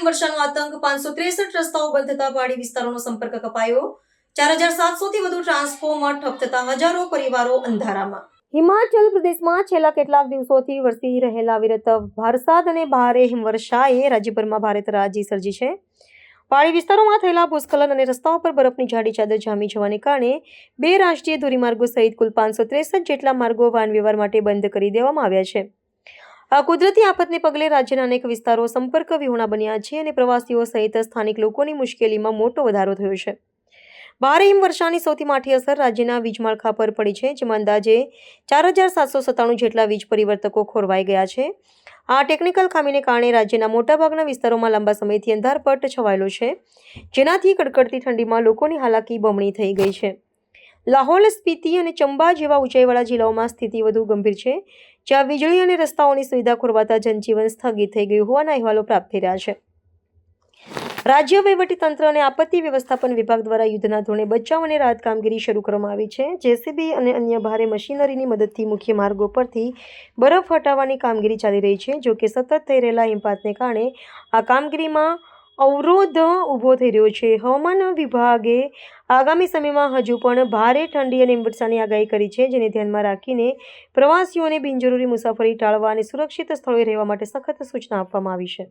આતંક પાંચસો ત્રેસઠ રસ્તાઓ બંધ થતા પહાડી વિસ્તારોનો સંપર્ક કપાયો. ચાર હજાર સાતસોથી વધુ ટ્રાન્સફોર્મર ઠપ થતા હજારો પરિવારો અંધારામાં. હિમાચલ પ્રદેશમાં છેલ્લા કેટલાક દિવસોથી વરસી રહેલા વિરત વરસાદ અને ભારે હિમવર્ષાએ રાજ્યભરમાં ભારે તરાજી સર્જી છે. પહાડી વિસ્તારોમાં થયેલા ભૂસ્ખલન અને રસ્તાઓ પર બરફની જાડી ચાદર જામી જવાને કારણે બે રાષ્ટ્રીય ધોરીમાર્ગો સહિત કુલ પાંચસો ત્રેસઠ જેટલા માર્ગો વાહન વ્યવહાર માટે બંધ કરી દેવામાં આવ્યા છે. આ કુદરતી આફતને પગલે રાજ્યના અનેક વિસ્તારો સંપર્ક વિહોણા બન્યા છે અને પ્રવાસીઓ સહિત સ્થાનિક લોકોની મુશ્કેલીમાં મોટો વધારો થયો છે. ભારે હિમવર્ષાની સૌથી માઠી અસર રાજ્યના વીજ માળખા પર પડી છે, જેમાં અંદાજે ચાર હજાર સાતસો સત્તાણું જેટલા વીજ પરિવર્તકો ખોરવાઈ ગયા છે. આ ટેકનિકલ ખામીને કારણે રાજ્યના મોટાભાગના વિસ્તારોમાં લાંબા સમયથી અંધારપટ છવાયેલો છે, જેનાથી કડકડતી ઠંડીમાં લોકોની હાલાકી બમણી થઈ ગઈ છે. લાહોલ સ્પીતિ અને ચંબા જેવા ઊંચાઈવાળા જિલ્લાઓમાં સ્થિતિ વધુ ગંભીર છે, જ્યાં વીજળી અને રસ્તાઓની સુવિધા ખોરવાતા જનજીવન સ્થગિત થઈ ગયું હોવાના અહેવાલો પ્રાપ્ત થઈ રહ્યા છે. રાજ્ય તંત્ર અને આપત્તિ વ્યવસ્થાપન વિભાગ દ્વારા યુદ્ધના ધોરણે બચાવ અને રાહત કામગીરી શરૂ કરવામાં આવી છે. જેસીબી અને અન્ય ભારે મશીનરીની મદદથી મુખ્ય માર્ગો પરથી બરફ હટાવવાની કામગીરી ચાલી રહી છે, જોકે સતત થઈ રહેલા હિમપાતને કારણે આ કામગીરીમાં અવરોધ ઊભો થઈ રહ્યો છે. હવામાન વિભાગે આગામી સમયમાં હજુ પણ ભારે ઠંડી અને વરસાદની આગાહી કરી છે, જેને ધ્યાનમાં રાખીને પ્રવાસીઓને બિનજરૂરી મુસાફરી ટાળવા અને સુરક્ષિત સ્થળોએ રહેવા માટે સખત સૂચના આપવામાં આવી છે.